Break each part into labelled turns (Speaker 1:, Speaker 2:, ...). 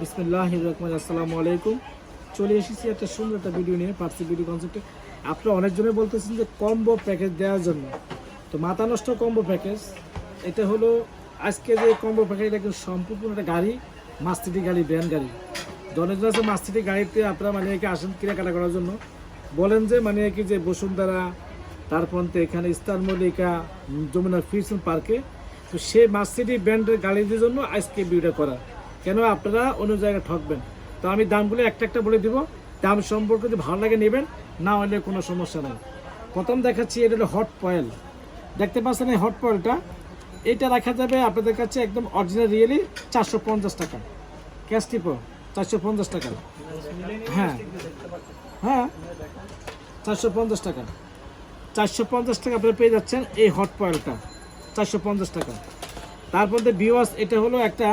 Speaker 1: বিসমিল্লাহ রহমান আসসালামু আলাইকুম। চলে এসেছি একটা সুন্দর একটা ভিডিও নিয়ে, পার্সি ভিডিও কনসেপ্টে আপনারা অনেকজনে বলতেছেন যে কম্বো প্যাকেজ দেওয়ার জন্য। তো মাথা নষ্ট কম্বো প্যাকেজ এটা হলো আজকে যে কম্বো প্যাকেজ এটা কিন্তু সম্পূর্ণ একটা গাড়ি, মাস্তিটি গাড়ি ব্র্যান্ড গাড়ি। জনজন আছে মাস্তিটি গাড়িতে, আপনারা মানে একে আসেন কেনাকাটা করার জন্য। বলেন যে মানে কি যে বসুন্ধরা তারপর এখানে ইস্তার মল্লিকা, যমুনা ফিউশন পার্কে। তো সেই মার্সিডি ব্র্যান্ডের গাড়িদের জন্য আজকে ভিডিওটা করা। কেন আপনারা অন্য জায়গায় ঠকবেন? তো আমি দামগুলো একটা একটা বলে দিব। দাম সম্পর্কে যদি ভালো লাগে নেবেন, না হলে কোনো সমস্যা নেই। প্রথম দেখাচ্ছি, এটা হলো হট পয়েল দেখতে পাচ্ছেন এই হট পয়েলটা এটা রাখা যাবে আপনাদের কাছে একদম অরিজিনাল রিয়েলি চারশো পঞ্চাশ টাকা। ক্যাশ টিপো চারশো পঞ্চাশ টাকা। হ্যাঁ। হ্যাঁ। চারশো পঞ্চাশ টাকা। চারশো পঞ্চাশ টাকা আপনারা পেয়ে যাচ্ছেন এই হট পয়েলটা চারশো পঞ্চাশ টাকা। তারপর বিওয়াস এটা হলো একটা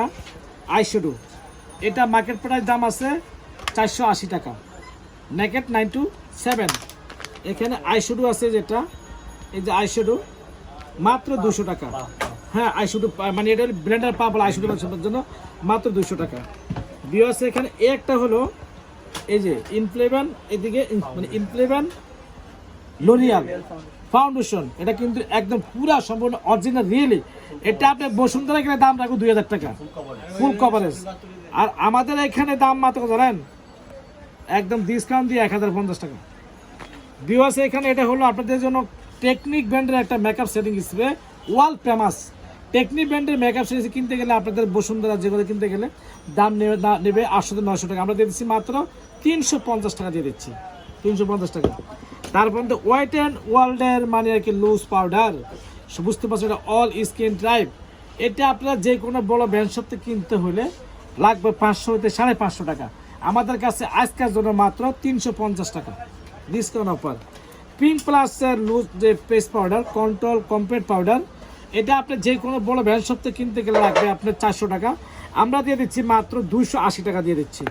Speaker 1: আইশ্যাডো এটা মার্কেট প্রাইস দাম আছে চারশো আশি টাকা। নেকেট নাইন টু সেভেন এখানে আইশ্যাডো আছে যেটা, এই যে আইশ্যাডো মাত্র দুশো টাকা। হ্যাঁ আইশ্যাডো মানে এটা ব্লেন্ডার পাবল আইশ্যাডো বানানোর জন্য, মাত্র দুশো টাকা। বিওয়াস এখানে, একটা হলো এই যে ইনফ্লেভেন এদিকে মানে ইনফ্লেভেন লোরিয়াল ফাউন্ডেশন এটা কিন্তু একদম পুরা সম্পূর্ণ অরিজিনাল রিয়েলি এটা আপনি বসুন্ধরা কিনে দাম রাখব দুই হাজার টাকা। ফুল কভারেজ আর আমাদের এখানে দাম মাত্র জানেন? একদম ডিসকাউন্ট দিয়ে এক হাজার পঞ্চাশ টাকা। বিওয়াস এখানে এটা হলো আপনাদের জন্য টেকনিক ব্র্যান্ডের একটা মেকআপ সেটিং স্প্রে ওয়াল ফেমাস টেকনিক ব্র্যান্ডের মেকআপ সেটিং কিনতে গেলে আপনাদের বসুন্ধরা যেগুলো কিনতে গেলে দাম নেবে নেবে আটশো থেকে নশো টাকা। আমরা দিয়ে দিচ্ছি মাত্র তিনশো পঞ্চাশ টাকা দিয়ে দিচ্ছি। তিনশো পঞ্চাশ টাকা। তারপর তো হোয়াইট অ্যান্ড ওয়ার্ল্ডের মানে আর কি লুজ পাউডার বুঝতে পারছ এটা অল স্কিন টাইপ এটা আপনারা যে কোনো বড় ব্র্যান্ড শপ কিনতে হলে লাগবে পাঁচশো হতে সাড়ে পাঁচশো টাকা। আমাদের কাছে আজকের জন্য মাত্র তিনশো পঞ্চাশ টাকা। Discount offer pink plus loose যে paste powder control complete powder এটা আপনি যে কোনো বড় ব্র্যান্ড শপ কিনতে গেলে লাগবে আপনার চারশো টাকা। আমরা দিয়ে দিচ্ছি মাত্র দুইশো আশি টাকা দিয়ে দিচ্ছি।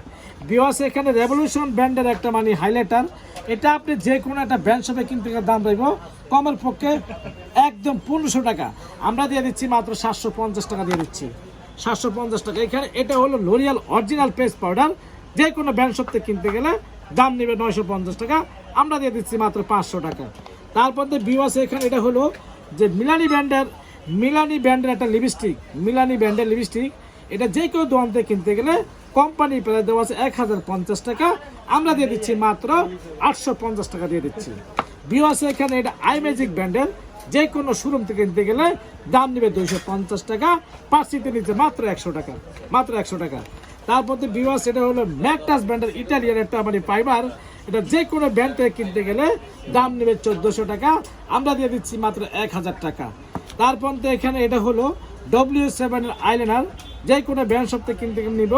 Speaker 1: বিওয়াস এখানে রেভলিউশন ব্র্যান্ডের একটা মানে হাইলাইটার এটা আপনি যে কোনো একটা ব্র্যান্ড শপে কিনতে দাম রাখব কমের পক্ষে একদম পনেরোশো টাকা। আমরা দিয়ে দিচ্ছি মাত্র সাতশো পঞ্চাশ টাকা দিয়ে দিচ্ছি। সাতশো পঞ্চাশ টাকা। এখানে এটা হলো লোরিয়াল অরিজিনাল পেস্ট পাউডার যে কোনো ব্র্যান্ড শপ কিনতে গেলে দাম নেবে নয়শো পঞ্চাশ টাকা। আমরা দিয়ে দিচ্ছি মাত্র পাঁচশো টাকা। তারপর দিয়ে বিওয়াস এখানে এটা হলো যে মিলানি ব্র্যান্ডের মিলানি ব্র্যান্ডের একটা লিপস্টিক মিলানি ব্র্যান্ডের লিপস্টিক এটা যে কেউ দোকান থেকে কিনতে গেলে কোম্পানি প্রায় দেওয়া আছে এক হাজার পঞ্চাশ টাকা। আমরা দিয়ে দিচ্ছি মাত্র আটশো পঞ্চাশ টাকা দিয়ে দিচ্ছি। বিওয়াস এখানে এটা আই ম্যাজিক ব্র্যান্ডের যে কোনো শোরুম থেকে কিনতে গেলে দাম নেবে দুইশো পঞ্চাশ টাকা পার্সিতে নিচ্ছে মাত্র একশো টাকা, মাত্র একশো টাকা। তারপর তো বিওয়াস এটা হলো ম্যাকটাস ব্র্যান্ডের ইটালিয়ান একটা মানে ফাইবার এটা যে কোনো ব্র্যান্ড থেকে কিনতে গেলে দাম নেবে চোদ্দোশো টাকা, আমরা দিয়ে দিচ্ছি মাত্র এক হাজার টাকা। তারপর তো এখানে এটা হলো ডব্লিউ সেভেনের আইলাইনার যে কোনো ব্র্যান্ড থেকে কিনতে নিব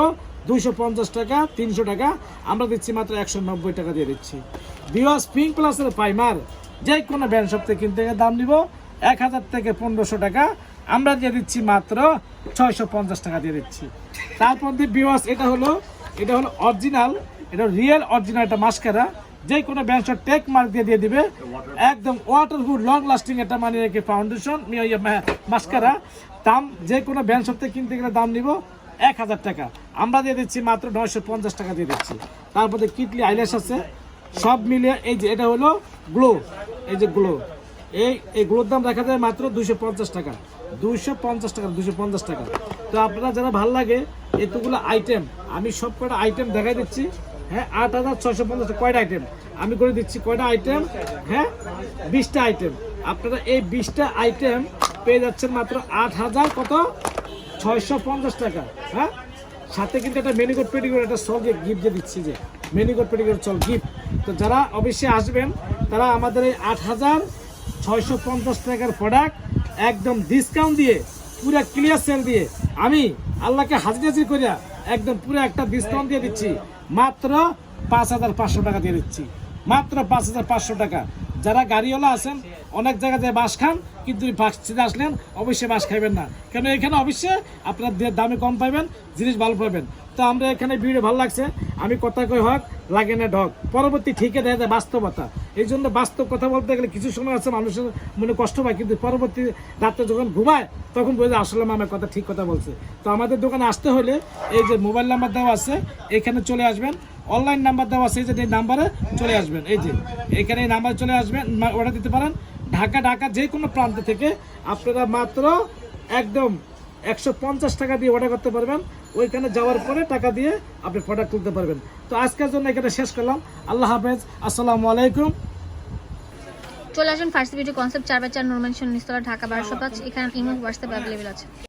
Speaker 1: দুইশো পঞ্চাশ টাকা, তিনশো টাকা। আমরা দিচ্ছি মাত্র একশো নব্বই টাকা দিয়ে দিচ্ছি। বিওয়াস পিঙ্ক প্লাসের পাইমার যে কোনো ব্র্যান্ড থেকে কিনতে গেলে দাম নিব এক হাজার থেকে পনেরোশো টাকা। আমরা দিয়ে দিচ্ছি মাত্র ছয়শো পঞ্চাশ টাকা দিয়ে দিচ্ছি। তারপর দিয়ে বিওয়াস এটা হলো এটা হলো অরিজিনাল এটা রিয়েল অরিজিনাল একটা মাস্কারা যে কোনো ব্র্যান্ড টেক মার্ক দিয়ে দিয়ে দিবে। একদম ওয়াটারপ্রুফ লং লাস্টিং এটা মানে রেখে ফাউন্ডেশন মাস্কারা। দাম যে কোনো শপ থেকে কিনতে গেলে দাম নিব এক হাজার টাকা। আমরা দিয়ে দিচ্ছি মাত্র নয়শো পঞ্চাশ টাকা দিয়ে দিচ্ছি। তারপরে কিটলি আইল্যাশ আছে। সব মিলিয়ে এই যে এটা হলো গ্লো। এই যে গ্লো। এই এই গ্লোর দাম দেখা যায় মাত্র দুইশো পঞ্চাশ টাকা। দুইশো পঞ্চাশ টাকা, দুইশো পঞ্চাশ টাকা। তো আপনারা যারা ভালো লাগে এতগুলো আইটেম আমি সব কয়টা আইটেম দেখাই দিচ্ছি। হ্যাঁ আট হাজার ছয়শো পঞ্চাশ। কয়টা আইটেম আমি করে দিচ্ছি, কয়টা আইটেম হ্যাঁ বিশটা আইটেম আপনারা এই বিশটা আইটেম পেয়ে যাচ্ছেন মাত্র আট হাজার কত? ছয়শো পঞ্চাশ টাকা। হ্যাঁ সাথে কিন্তু একটা মেনিকোট পেটিকোট একটা সল গিফট দিয়ে দিচ্ছি যে। মেনিকোট পেটিকোট চল গিফট তো যারা অবশ্যই আসবেন, তারা আমাদের এই আট হাজার ছয়শো পঞ্চাশ টাকার প্রোডাক্ট একদম ডিসকাউন্ট দিয়ে, পুরো ক্লিয়ার সেল দিয়ে, আমি আল্লাহকে হাজির হাজির করিয়া একদম পুরো একটা ডিসকাউন্ট দিয়ে দিচ্ছি। মাত্র পাঁচ হাজার পাঁচশো টাকা দিয়ে দিচ্ছি। মাত্র পাঁচ হাজার পাঁচশো টাকা। যারা গাড়িওয়ালা আছেন, অনেক জায়গায় বাস খান, কিন্তু বাসিতে আসলেন, অবশ্যই বাস খাইবেন না। কেন, এখানে অবশ্যই আপনার দামে কম পাইবেন, জিনিস ভালো পাবেন। তো আমরা এখানে ভিডিও ভালো লাগছে। আমি কথা কই হোক, লাগে না ঢক। পরবর্তী ঠিকে দেখা যায় বাস্তবতা। এই জন্য বাস্তব কথা বলতে গেলে কিছু সময় আছে, মানুষের মনে কষ্ট পায় কিন্তু পরবর্তী রাত্রে যখন ঘুমায়, তখন বোঝে আসলে আমার কথা ঠিক কথা বলছে। তো আমাদের দোকানে আসতে হলে এই যে মোবাইল নাম্বার দেওয়া আছে, এখানে চলে আসবেন। অনলাইন নাম্বার দেওয়া আছে, এই যে এই নাম্বারে চলে আসবেন। এই যে, এখানে এই নাম্বার চলে আসবেন অর্ডার দিতে পারেন। ঢাকা ঢাকা যে কোনো প্রান্ত থেকে আপনারা মাত্র একদম একশো পঞ্চাশ টাকা দিয়ে অর্ডার করতে পারবেন। ওইখানে যাওয়ার পরে টাকা দিয়ে আপনি প্রোডাক্ট তুলতে পারবেন। তো আজকের জন্য এখানে শেষ করলাম। আল্লাহ হাফেজ। আসসালামু আলাইকুম।
Speaker 2: চলে আসুন ফার্স্ট ভিডিও কনসেপ্ট চার বাই চার নিস্তলা, ঢাকা, বারোশো পাঁচ। এখানে ইমো হোয়াটসঅ্যাপ অ্যাভেলেবেল আছে।